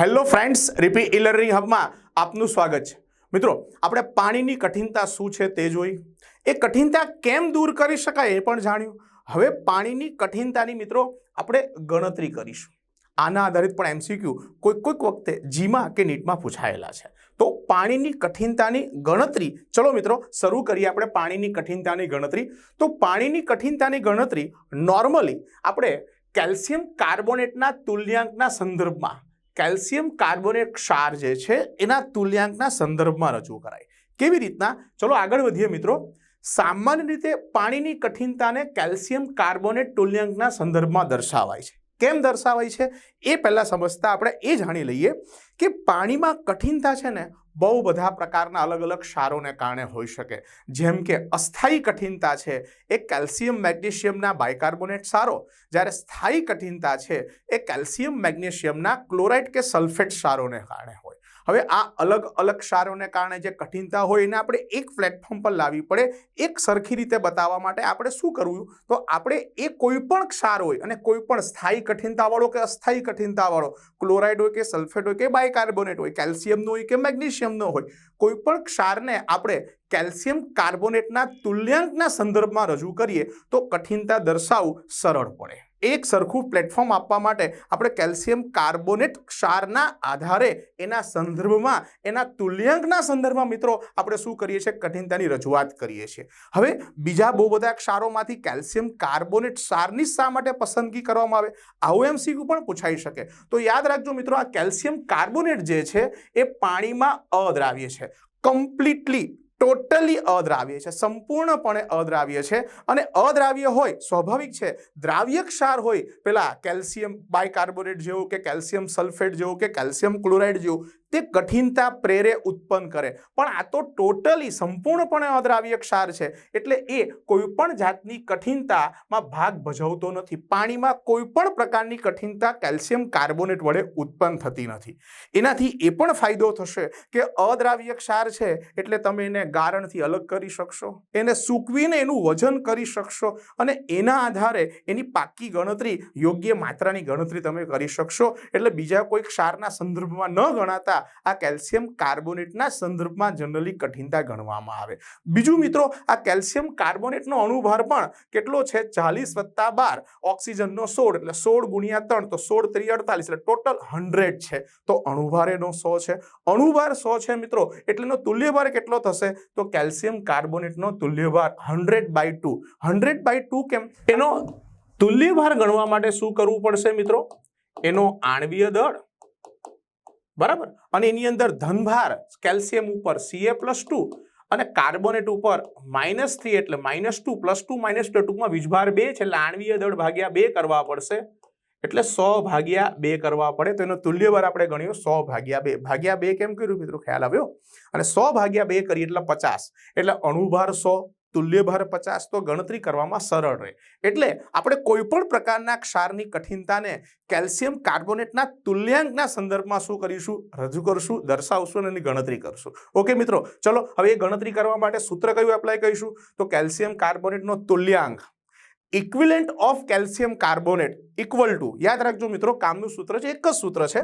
Hello friends, રિપી ઈ હબમાં આપનું સ્વાગત છે. મિત્રો, આપણે પાણીની કઠિનતા શું છે તે જોઈ. એ કઠિનતા કેમ દૂર કરી શકાય એ પણ જાણ્યું. હવે પાણીની કઠિનતાની મિત્રો, આપણે ગણતરી કરીશું. આના આધારિત પણ એમસીક્યુ કોઈક કોઈક વખતે જીમાં કે નીટમાં પૂછાયેલા છે. તો પાણીની કઠિનતાની ગણતરી, ચલો મિત્રો, શરૂ કરીએ આપણે પાણીની કઠિનતાની ગણતરી. તો પાણીની કઠિનતાની ગણતરી નોર્મલી આપણે કેલ્શિયમ કાર્બોનેટના તુલ્યાંકના સંદર્ભમાં કેલ્શિયમ કાર્બોનેટ ક્ષાર જે છે, એના તુલ્યાંકના સંદર્ભમાં રજૂ કરાય. કેવી રીતના? ચલો આગળ વધીએ મિત્રો. સામાન્ય રીતે પાણીની કઠિનતાને કેલ્શિયમ કાર્બોનેટ તુલ્યાંકના સંદર્ભમાં દર્શાવાય છે. કેમ દર્શાવાય છે? એ પહેલાં સમજતા આપણે એ જાણી લઈએ કે પાણીમાં કઠિનતા છે ને, બહુ બધા પ્રકારના અલગ અલગ ક્ષારોને કારણે હોઈ શકે. જેમ કે અસ્થાયી કઠિનતા છે, એ કેલ્શિયમ મેગ્નેશિયમના બાયકાર્બોનેટ સારો જ્યારે સ્થાયી કઠિનતા છે, એ કેલ્શિયમ મેગ્નેશિયમના ક્લોરાઇડ કે સલ્ફેટ સારોને કારણે હોય. હવે આ અલગ અલગ ક્ષારોને કારણે જે કઠિનતા હોય એને આપણે એક પ્લેટફોર્મ પર લાવવી પડે, એક સરખી રીતે બતાવવા માટે આપણે શું કરવું? તો આપણે એ કોઈ પણ ક્ષાર હોય અને કોઈ પણ સ્થાયી કઠિનતાવાળો કે અસ્થાયી કઠિનતાવાળો, ક્લોરાઇડ હોય કે સલ્ફેટ હોય કે બાયકાર્બોનેટ હોય, કેલ્શિયમનો હોય કે મેગ્નેશિયમનો હોય, કોઈ પણ ક્ષારને આપણે કેલ્શિયમ કાર્બોનેટના તુલ્યાંકના સંદર્ભમાં રજૂ કરીએ તો કઠિનતા દર્શાવવું સરળ પડે. એક સરખું પ્લેટફોર્મ આપવા માટે આપણે કેલ્શિયમ કાર્બોનેટ ક્ષારના આધારે એના સંદર્ભમાં, એના તુલ્યાંકના સંદર્ભમાં મિત્રો આપણે શું કરીએ છીએ? કઠિનતાની રજૂઆત કરીએ છીએ. હવે બીજા બહુ બધા ક્ષારોમાંથી કેલ્શિયમ કાર્બોનેટ ક્ષારની શા માટે પસંદગી કરવામાં આવે? આવું એમસીક્યુ પણ પૂછાઈ શકે. તો યાદ રાખજો મિત્રો, આ કેલ્શિયમ કાર્બોનેટ જે છે, એ પાણીમાં અદ્રાવ્ય છે. કમ્પ્લીટલી ટોટલી અદ્રાવ્ય છે, સંપૂર્ણપણે અદ્રાવ્ય છે. અને અદ્રાવ્ય હોય, સ્વાભાવિક છે, દ્રાવ્ય ક્ષાર હોય, પેલા કેલ્શિયમ બાયકાર્બોનેટ જેવું કે કેલ્શિયમ સલ્ફેટ જેવું કે કેલ્શિયમ ક્લોરાઇડ જેવું તે કઠિનતા પ્રેરે ઉત્પન્ન કરે. પણ આ તો ટોટલી સંપૂર્ણપણે અદ્રાવ્ય ક્ષાર છે. એટલે એ કોઈ પણ જાતની કઠિનતામાં ભાગ ભજવતો નથી. પાણીમાં કોઈ પણ પ્રકારની કઠિનતા કેલ્શિયમ કાર્બોનેટ વડે ઉત્પન્ન થતી નથી. એનાથી એ પણ ફાયદો થશે કે અદ્રાવ્ય ક્ષાર છે એટલે તમે એને ગારણથી અલગ કરી શકશો, એને સૂકવીને એનું વજન કરી શકશો અને એના આધારે એની પાકી ગણતરી યોગ્ય માત્રાની ગણતરી તમે કરી શકશો. એટલે બીજા કોઈ ક્ષારના સંદર્ભમાં ન ગણાતા આ કેલ્શિયમ કાર્બોનેટના સંદર્ભમાં જનરલી કઠિનતા ગણવામાં આવે. બીજું મિત્રો, આ કેલ્શિયમ કાર્બોનેટનો અણુભાર પણ કેટલો છે? ચાલીસ વત્તા બાર. ઓક્સિજનનો સોળ, એટલે સોળ ગુણ્યા ત્રણ, તો સોળ ત્રી અડતાલીસ, એટલે ટોટલ હંડ્રેડ છે. તો અણુભાર એનો સો છે. અણુભાર સો છે મિત્રો એટલેનો તુલ્યભાર કેટલો થશે? તો કેલ્શિયમ કાર્બોનેટનો તુલ્યભાર hundred by two. Hundred by two કેમ? એનો તુલ્યભાર ગણવા માટે શું કરવું પડશે મિત્રો? એનો આણવીય દળ બરાબર? અને એની અંદર ધનભાર કેલ્શિયમ ઉપર સીએ પ્લસ ટુ અને કાર્બોનેટ ઉપર માઇનસ થ્રી એટલે minus two plus two minus two ટૂંકમાં વીજભાર બે છે એટલે આણવીય દળ ભાગ્યા બે કરવા પડશે. એટલે સો ભાગ્યા બે કરવા પડે. તો એનો તુલ્યભાર આપણે ગણ્યો સો ભાગ્યા બે. ભાગ્યા બે કેમ કર્યું મિત્રો? ખ્યાલ આવ્યો? અને સો ભાગ્યા બે કરીએ એટલે પચાસ. એટલે અણુભાર સો. તુલ્યભાર પચાસ તો ગણતરી કરવામાં સરળ રહે. એટલે આપણે કોઈ પણ પ્રકારના ક્ષારની કઠિનતાને કેલ્શિયમ કાર્બોનેટના તુલ્યાંકના સંદર્ભમાં શું કરીશું? રજૂ કરશું, દર્શાવશું અને એની ગણતરી કરશું. ઓકે મિત્રો, ચલો, હવે એ ગણતરી કરવા માટે સૂત્ર કયું એપ્લાય કરીશું? તો કેલ્શિયમ કાર્બોનેટનો તુલ્યાંક. Equivalent of calcium carbonate equal to યાદ રાખજો મિત્રો, કામનું સૂત્ર છે, એક જ સૂત્ર છે.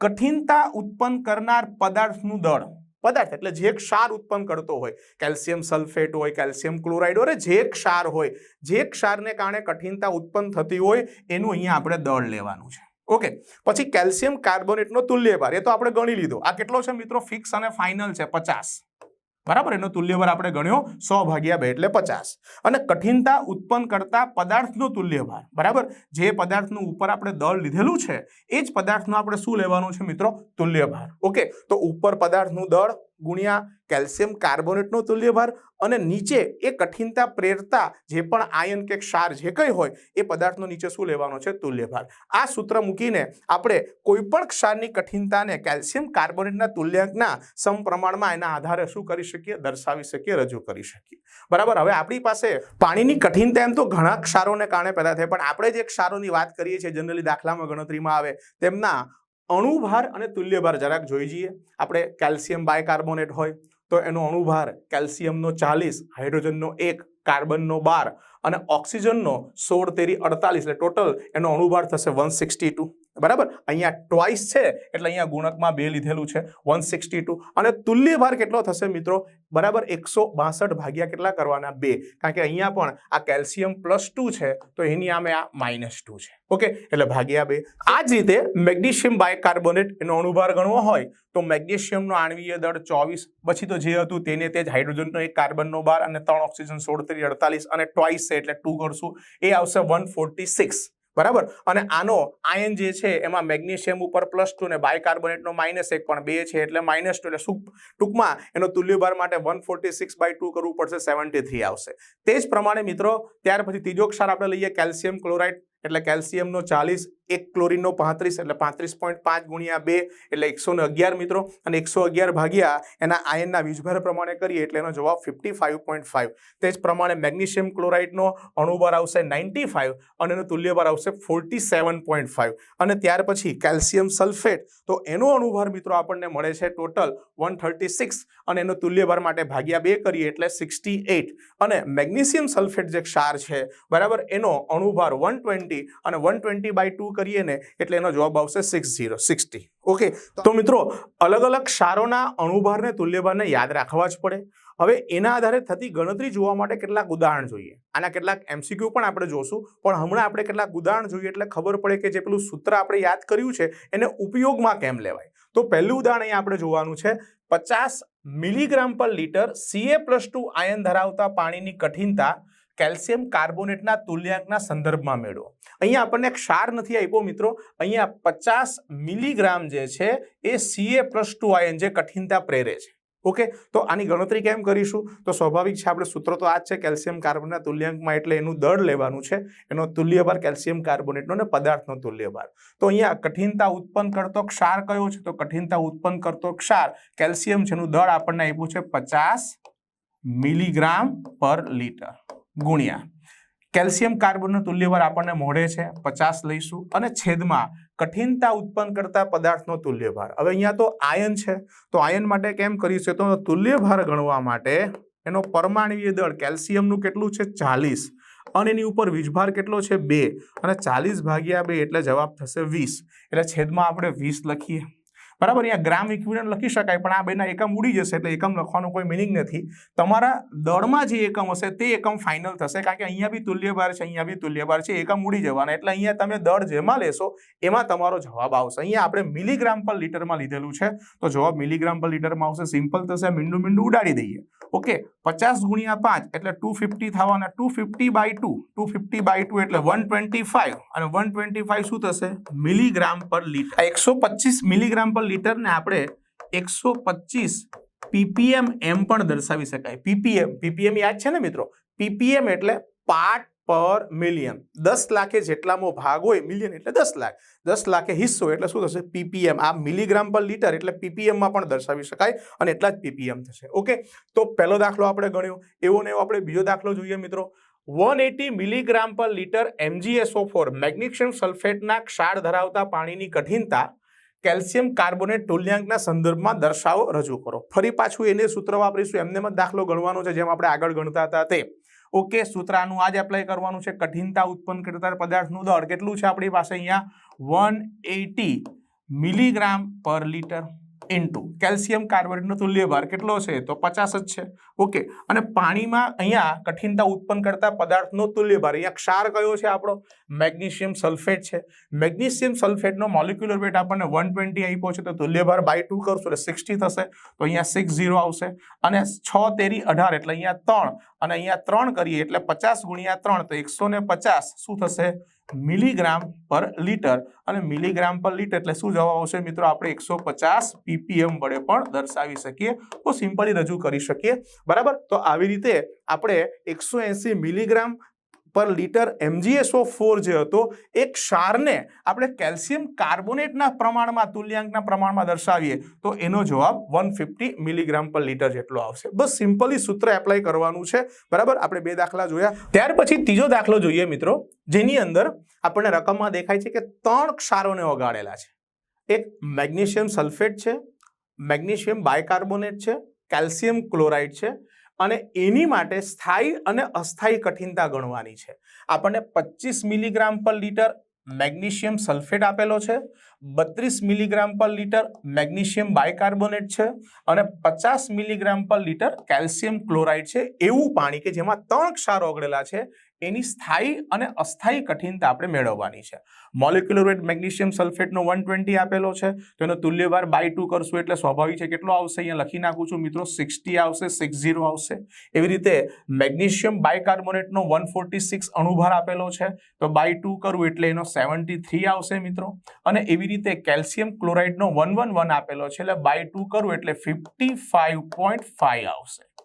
કઠિનતા ઉત્પન્ન કરનાર પદાર્થનું દળ. પદાર્થ. એટલે જે ક્ષાર ઉત્પન્ન કરતો હોય, કેલ્શિયમ સલ્ફેટ હોય, કેલ્શિયમ ક્લોરાઇડ હોય જે ક્ષાર હોય જે ક્ષારને કારણે કઠિનતા ઉત્પન્ન થતી હોય, એનું અહીંયા આપણે દળ લેવાનું છે. ઓકે, પછી કેલ્શિયમ કાર્બોનેટનો તુલ્યભાર એ તો આપણે ગણી લીધો. આ કેટલો છે મિત્રો? ફિક્સ અને ફાઇનલ છે, પચાસ. બરાબર? એનો તુલ્યભાર આપણે ગણ્યો સો ભાગ્યા બે એટલે પચાસ. અને કઠિનતા ઉત્પન્ન કરતા પદાર્થનો તુલ્યભાર બરાબર? જે પદાર્થનું ઉપર આપણે દળ લીધેલું છે, એ જ પદાર્થનું આપણે શું લેવાનું છે મિત્રો? તુલ્યભાર. ઓકે? તો ઉપર પદાર્થનું દળ ગુણ્યા કેલ્શિયમ કાર્બોનેટનો તુલ્યભાર અને નીચે એ કઠિનતા, પ્રેરતા જે પણ આયન કે ક્ષાર જે કંઈ હોય, એ પદાર્થનો નીચે શું લેવાનો છે? તુલ્યભાર. આ સૂત્ર મૂકીને આપણે કોઈ પણ ક્ષારની કઠિનતાને કેલ્શિયમ કાર્બોનેટના તુલ્યાંકના સમપ્રમાણમાં એના આધારે શું કરી શકીએ? દર્શાવી શકીએ, રજૂ કરી શકીએ. બરાબર? હવે આપણી પાસે પાણીની કઠિનતા એમ તો ઘણા ક્ષારોને કારણે પેદા થાય, પણ આપણે જે ક્ષારોની વાત કરીએ છીએ, જનરલી દાખલામાં ગણતરીમાં આવે, તેમના અણુભાર અને તુલ્યભાર જરાક જોઈ જઈએ. આપણે કેલ્શિયમ બાયકાર્બોનેટ હોય તો એનો અણુભાર કેલ્શિયમનો ચાલીસ, હાઇડ્રોજનનો એક, કાર્બનનો બાર અને ઓક્સિજનનો સોળ, તેરી અડતાલીસ. એટલે ટોટલ એનો અણુભાર થશે વન સિક્સટી ટુ. બરાબર? અહીંયા ટ્વાઇસ છે, એટલે અહીંયા ગુણકમાં બે લીધેલું છે, વન સિક્સટી ટુ. અને તુલ્યભાર કેટલો થશે મિત્રો? બરાબર એકસો બાસઠ ભાગ્યા કેટલા કરવાના? બે. કારણ કે અહીંયા પણ આ કેલ્શિયમ પ્લસ ટુ છે, તો એની આમે આ માઇનસ ટુ છે. ઓકે? એટલે ભાગ્યા બે. આ જ રીતે મેગ્નેશિયમ બાયકાર્બોનેટ એનો અણુભાર ગણવો હોય, તો મેગ્નેશિયમનો આણવીય દળ ચોવીસ. પછી તો જે હતું તેને તે જ હાઇડ્રોજનનો એક કાર્બનનો બાર અને ત્રણ ઓક્સિજન સોળત્રી અડતાલીસ અને ટ્વાઇસ છે, એટલે ટુ કરશું. એ આવશે વન ફોર્ટી સિક્સ. બરાબર? અને આનો આયન જે છે એમાં મેગ્નેશિયમ ઉપર પ્લસ ટુ ને બાયકાર્બોનેટનો માઇનસ એક પણ બે છે એટલે માઇનસ ટુ એટલે ટૂંકમાં એનો તુલ્યભાર માટે one forty six by two કરવું પડશે સેવન્ટી થ્રી આવશે. તે જ પ્રમાણે મિત્રો, ત્યાર પછી ત્રીજો ક્ષાર આપણે લઈએ કેલ્શિયમ ક્લોરાઇડ એટલે કેલ્શિયમનો ચાલીસ, એક ક્લોરીનનો પાંત્રીસ, એટલે પાંત્રીસ પોઈન્ટ પાંચ ગુણ્યા બે, એટલે એકસો ને અગિયાર મિત્રો. અને એકસો અગિયાર ભાગ્યા એના આયનના વીજભાર પ્રમાણે કરીએ એટલે એનો જવાબ ફિફ્ટી ફાઇવ પોઈન્ટ ફાઇવ તે જ પ્રમાણે મેગ્નેશિયમ ક્લોરાઇડનો અણુભાર આવશે નાઇન્ટી ફાઇવ અને એનો તુલ્યભાર આવશે ફોર્ટી સેવન પોઈન્ટ ફાઇવ અને ત્યાર પછી કેલ્શિયમ સલ્ફેટ, તો એનો અણુભાર મિત્રો આપણને મળે છે ટોટલ વન થર્ટી સિક્સ અને એનો તુલ્યભાર માટે ભાગ્યા બે કરીએ એટલે સિક્સટી એઇટ અને મેગ્નેશિયમ સલ્ફેટ જે ક્ષાર છે, બરાબર, એનો અણુભાર વન ટ્વેન્ટી અને વન ટ્વેન્ટી બાય ટુ કરીએ ને, એટલે એનો જવાબ આવશે સિક્સ ઝીરો સિક્સટી ઓકે તો મિત્રો અલગ અલગ ક્ષારોના અણુભારને તુલ્યભારને યાદ રાખવા જ પડે. હવે એના આધારે થતી ગણતરી જોવા માટે કેટલાક ઉદાહરણ જોઈએ. આના કેટલાક એમસીક્યુ પણ આપણે જોશું, પણ હમણાં આપણે કેટલાક ઉદાહરણ જોઈએ એટલે ખબર પડે કે જે પેલું સૂત્ર આપણે યાદ કર્યું છે, એને ઉપયોગમાં કેમ લેવાય? તો પહેલું ઉદાહરણ અહીંયા આપણે જોવાનું છે, પચાસ milligram per litre CA plus two ion ધરાવતા પાણીની કઠિનતા કેલ્શિયમ કાર્બોનેટના તુલ્યાંકના સંદર્ભમાં મેળવો. અહીંયા આપણને ક્ષાર નથી આપ્યો મિત્રો. અહીંયા પચાસ મિલીગ્રામ જે છે એ સીએ પ્લસ ટુ આયન જે કઠિનતા પ્રેરે છે. ઓકે? તો આની ગણતરી કેમ કરીશું? તો સ્વાભાવિક છે આપણે સૂત્ર તો આ જ છે, કેલ્શિયમ કાર્બોનેટના તુલ્યાંકમાં એટલે એનું દળ લેવાનું છે. એનો તુલ્યભાર કેલ્શિયમ કાર્બોનેટનો અને પદાર્થનો તુલ્યભાર. તો અહીંયા કઠિનતા ઉત્પન્ન કરતો ક્ષાર કયો છે? તો કઠિનતા ઉત્પન્ન કરતો ક્ષાર. કેલ્શિયમ છે એનું દળ આપણને આપ્યું છે પચાસ મિલીગ્રામ પર લીટર. ગુણ્યા. કેલ્શિયમ કાર્બનનો તુલ્યભાર આપણને મોઢે છે, પચાસ લઈશું અને છેદમાં કઠિનતા ઉત્પન્ન કરતા પદાર્થનો તુલ્યભાર. હવે અહીંયા તો આયન છે, તો આયન માટે કેમ કરીશું તો તુલ્યભાર ગણવા માટે એનો પરમાણવીય દળ કેલ્શિયમનું કેટલું છે? ચાલીસ. અને એની ઉપર વીજભાર કેટલો છે? બે. અને ચાલીસ ભાગ્યા બે એટલે જવાબ થશે વીસ. એટલે છેદમાં આપણે વીસ લખીએ. બરાબર? અહીંયા ગ્રામ ઇક્વિડન્ટ લખી શકાય, પણ આ બેના એકમ ઉડી જશે એટલે એકમ લખવાનો કોઈ મિનિંગ નથી. તમારા દળમાં જે એકમ હશે, તે એકમ ફાઇનલ થશે, કારણ કે અહીંયા બી તુલ્યભાર છે, અહીંયા બી તુલ્યભાર છે, એકમ ઉડી જવાના. એટલે અહીંયા તમે દળ જેમાં લેશો, એમાં તમારો જવાબ આવશે. અહીંયા આપણે મિલીગ્રામ પર લીટરમાં લીધેલું છે. તો જવાબ મિલીગ્રામ પર લીટરમાં આવશે સિમ્પલ થશે, મીંડું મીંડું ઉડાડી દઈએ. ઓકે, પચાસ ગુણ્યા પાંચ એટલે ટુ ફિફ્ટી થવાના two fifty by two two fifty by two એટલે વન ટ્વેન્ટી ફાઈવ અને વન ટ્વેન્ટી ફાઈવ શું થશે? મિલીગ્રામ પર લીટર. એકસો પચીસ મિલીગ્રામ પર લીટરને આપણે એકસો પચીસ પીપીએમ એમ પણ દર્શાવી શકાય. પીપીએમ પીપીએમ યાદ છે ને મિત્રો? પીપીએમ એટલે પાર્ટ પર મિલિયન દસ લાખે જેટલામો ભાગ હોય મિલિયન એટલે દસ લાખ. દસ લાખે હિસ્સો એટલે શું થશે? પીપીએમ આ મિલીગ્રામ પર લીટર એટલે પીપીએમમાં પણ દર્શાવી શકાય અને એટલા જ પીપીએમ થશે. ઓકે? તો પહેલો દાખલો આપણે ગણ્યો. એવો ને એવો આપણે બીજો દાખલો જોઈએ મિત્રો. One eighty milligram per litre MGSO four magnesium સલ્ફેટના ક્ષાર ધરાવતા પાણીની કઠિનતા કેલ્શિયમ કાર્બોનેટ તુલ્યાંકના સંદર્ભમાં દર્શાવો. રજૂ કરો. ફરી પાછું એને સૂત્ર વાપરીશું. એમને દાખલો ગણવાનો છે, જેમ આપણે આગળ ગણતા હતા તે. ઓકે, સૂત્રાનું આજ એપ્લાય કરવાનું છે. કઠિનતા ઉત્પન્ન કરતા પદાર્થનું દળ કેટલું છે આપણી પાસે અહીંયા? One eighty milligram per litre into calcium કાર્બોનેટનો તુલ્યભાર કેટલો છે? તો પચાસ જ છે. ઓકે અને પાણીમાં અહીંયા કઠિનતા ઉત્પન્ન કરતા પદાર્થનો તુલ્યભાર અહીંયા ક્ષાર કયો છે આપણો? મેગ્નેશિયમ સલ્ફેટ છે. મેગ્નેશિયમ સલ્ફેટનો મોલિક્યુલર વેટ આપણને વન ટ્વેન્ટી આપ્યો છે. તો તુલ્યભાર બાય ટુ કરશું એટલે સિક્સટી થશે. તો અહીંયા સિક્સ ઝીરો આવશે. અને છ તેરી અઢાર એટલે અહીંયા ત્રણ. અને અહીંયા ત્રણ કરીએ એટલે પચાસ ગુણ્યા ત્રણ. તો એકસો પચાસ. શું થશે? મિલીગ્રામ પર લીટર. અને મિલીગ્રામ પર લીટર એટલે શું જવાબ આવશે મિત્રો? આપણે એકસો પચાસ પીપીએમ વડે પણ દર્શાવી શકીએ. તો સિમ્પલી રજૂ કરી શકીએ. બરાબર? તો આવી રીતે આપણે એકસો એંસી મિલીગ્રામ પર લીટર એમજીએસઓ ફોર જે હતો એ ક્ષારને આપણે કેલ્શિયમ કાર્બોનેટના પ્રમાણમાં, તુલ્યાંકના પ્રમાણમાં દર્શાવીએ, તો એનો જવાબ one fifty milligram per litre જેટલો આવશે. બસ સિમ્પલી સૂત્ર એપ્લાય કરવાનું છે. બરાબર? આપણે બે દાખલા જોયા. ત્યાર પછી ત્રીજો દાખલો જોઈએ મિત્રો, જેની અંદર આપણને રકમમાં દેખાય છે કે ત્રણ ક્ષારોને ઓગાળેલા છે. એક મેગ્નેશિયમ સલ્ફેટ છે, મેગ્નેશિયમ બાયકાર્બોનેટ છે, કેલ્શિયમ ક્લોરાઇડ છે અને એની માટે સ્થાયી અને અસ્થાયી કઠિનતા ગણવાની છે. આપણને પચીસ મિલીગ્રામ પર લીટર મેગ્નેશિયમ સલ્ફેટ આપેલો છે, બત્રીસ મિલીગ્રામ પર લીટર મેગ્નેશિયમ બાયકાર્બોનેટ છે અને પચાસ મિલીગ્રામ પર લીટર કેલ્શિયમ ક્લોરાઇડ છે. એવું પાણી કે જેમાં ત્રણ ક્ષારો ઓગળેલા છે એની સ્થાયી અને અસ્થાયી કઠિનતા આપણે મેળવવાની છે. મોલિક્યુલર વેટ મેગ્નેશિયમ સલ્ફેટનો વન ટ્વેન્ટી આપેલો છે. તો એનો તુલ્યવાર બાય ટુ કરશું એટલે સ્વાભાવિક છે. કેટલો આવશે? અહીંયા લખી નાખું છું મિત્રો સિક્સટી આવશે સિક્સ ઝીરો આવશે. એવી રીતે મેગ્નેશિયમ બાયકાર્બોનેટનો વન ફોર્ટી સિક્સ અણુભાર આપેલો છે. તો બાય ટુ કરું એટલે એનો સેવન્ટી થ્રી આવશે મિત્રો. અને એવી રીતે કેલ્શિયમ ક્લોરાઇડનો વન વન વન આપેલો છે. એટલે બાય ટુ કરું એટલે ફિફ્ટી ફાઇવ પોઈન્ટ ફાઇવ આવશે.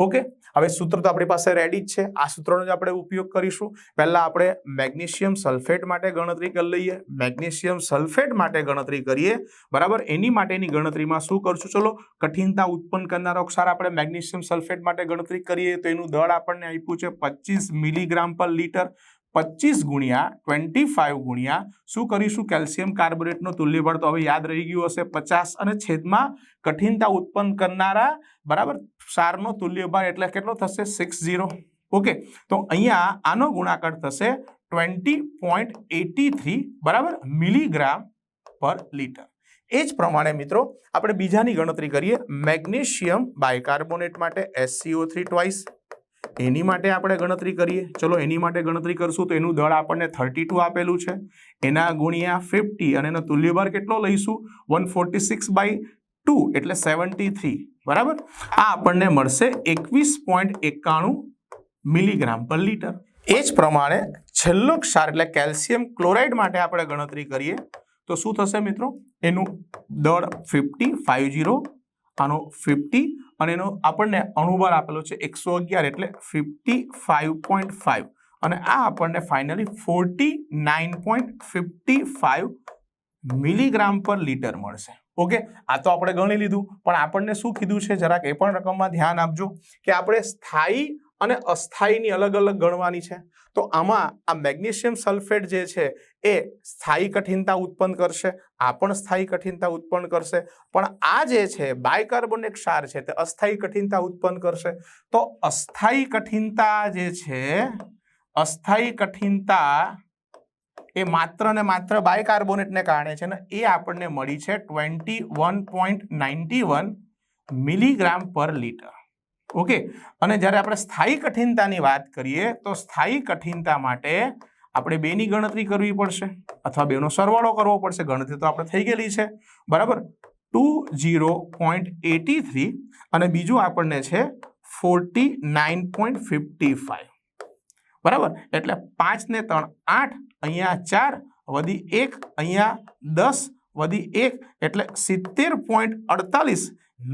ઓકે હવે સૂત્ર તો આપણી પાસે રેડી જ છે. આ સૂત્રનો જ આપણે ઉપયોગ કરીશું. પહેલા આપણે મેગ્નેશિયમ સલ્ફેટ માટે ગણતરી કરી લઈએ. મેગ્નેશિયમ સલ્ફેટ માટે ગણતરી કરીએ. બરાબર? એની માટેની ગણતરીમાં શું કરશું? ચલો, કઠિનતા ઉત્પન્ન કરનાર અક્ષર આપણે મેગ્નેશિયમ સલ્ફેટ માટે ગણતરી કરીએ. તો એનું દળ આપણને આપ્યું છે પચીસ મિલીગ્રામ પર લીટર. પચીસ ગુણ્યા ટ્વેન્ટી ફાઇવ ગુણ્યા શું કરીશું? કેલ્શિયમ કાર્બોનેટનો તુલ્યબળ તો હવે યાદ રહી ગયું હશે. પચાસ અને છેદમાં કઠિનતા ઉત્પન્ન કરનારા બરાબર સારનો તુલ્યભાર એટલે કેટલો થશે? સિક્સ ઝીરો ઓકે તો અહીંયા આનો ગુણાકાર થશે ટ્વેન્ટી પોઈન્ટ એટી થ્રી બરાબર મિલીગ્રામ પર લીટર. એ જ પ્રમાણે મિત્રો આપણે બીજાની ગણતરી કરીએ મેગ્નેશિયમ બાયકાર્બોનેટ માટે એસસીઓ થ્રી ટ્વાઇસ એની માટે આપણે ગણતરી કરીએ. ચલો, એની માટે ગણતરી કરશું તો એનું દળ આપણને થર્ટી ટુ આપેલું છે. એના ગુણ્યા ફિફ્ટી અને એનો તુલ્યભાર કેટલો લઈશું? One forty six by two એટલે સેવન્ટી થ્રી બરાબર? આ આપણને મળશે એકવીસ પોઈન્ટ એકાણું મિલીગ્રામ પર લીટર. એ જ પ્રમાણે છેલ્લો ક્ષાર એટલે કેલ્શિયમ ક્લોરાઇડ માટે આપણે ગણતરી કરીએ. તો શું થશે મિત્રો? એનું દળ ફિફ્ટી ફાઇવ જીરો આનો ફિફ્ટી અને એનો આપણને અણુભાર આપેલો છે એકસો અગિયાર એટલે ફિફ્ટી ફાઇવ પોઈન્ટ ફાઇવ અને આ આપણને finally forty nine point fifty five milligram per litre મળશે. ઓકે? આ તો આપણે ગણી લીધું. પણ આપણને શું કીધું છે? જરાક એ પણ રકમમાં ધ્યાન આપજો કે આપણે સ્થાયી અને અસ્થાયીની અલગ અલગ ગણવાની છે. તો આમાં આ મેગ્નેશિયમ સલ્ફેટ જે છે એ સ્થાયી કઠિનતા ઉત્પન્ન કરશે, આ પણ સ્થાયી કઠિનતા ઉત્પન્ન કરશે. પણ આ જે છે, બાયકાર્બોનેટ ક્ષાર છે તે અસ્થાયી કઠિનતા ઉત્પન્ન કરશે. તો અસ્થાયી કઠિનતા જે છે, અસ્થાયી કઠિનતા એ માત્ર ને માત્ર બાયકાર્બોનેટને કારણે છે ને એ આપણને મળી છે twenty one point ninety one milligram per litre. Okay અને જ્યારે આપણે સ્થાયી કઠિનતાની વાત કરીએ, તો સ્થાયી કઠિનતા માટે આપણે બેની ગણતરી કરવી પડશે અથવા બેનો સરવાળો કરવો પડશે. ગણતરી તો આપણે થઈ ગયેલી છે. બરાબર? Two zero point eighty three અને બીજું આપણને છે forty nine point fifty five. બરાબર? એટલે પાંચ ને ત્રણ આઠ અહીંયા ચાર વધી એક અહીંયા દસ વધી એક એટલે સિત્તેર પોઈન્ટ અડતાલીસ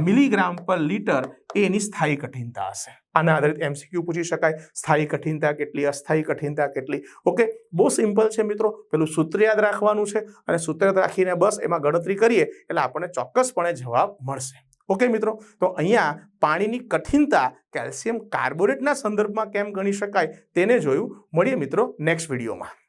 મિલીગ્રામ પર લીટર એ એની સ્થાયી કઠિનતા હશે. આના આધારિત એમસીક્યુ પૂછી શકાય. સ્થાયી કઠિનતા કેટલી, અસ્થાયી કઠિનતા કેટલી? ઓકે બહુ સિમ્પલ છે મિત્રો. પેલું સૂત્ર યાદ રાખવાનું છે અને સૂત્ર રાખીને બસ એમાં ગણતરી કરીએ એટલે આપણને ચોક્કસપણે જવાબ મળશે. ઓકે મિત્રો, તો અહીંયા પાણીની કઠિનતા કેલ્શિયમ કાર્બોનેટના સંદર્ભમાં કેમ ગણી શકાય તેને જોયું. મળીએ મિત્રો નેક્સ્ટ વિડીયોમાં.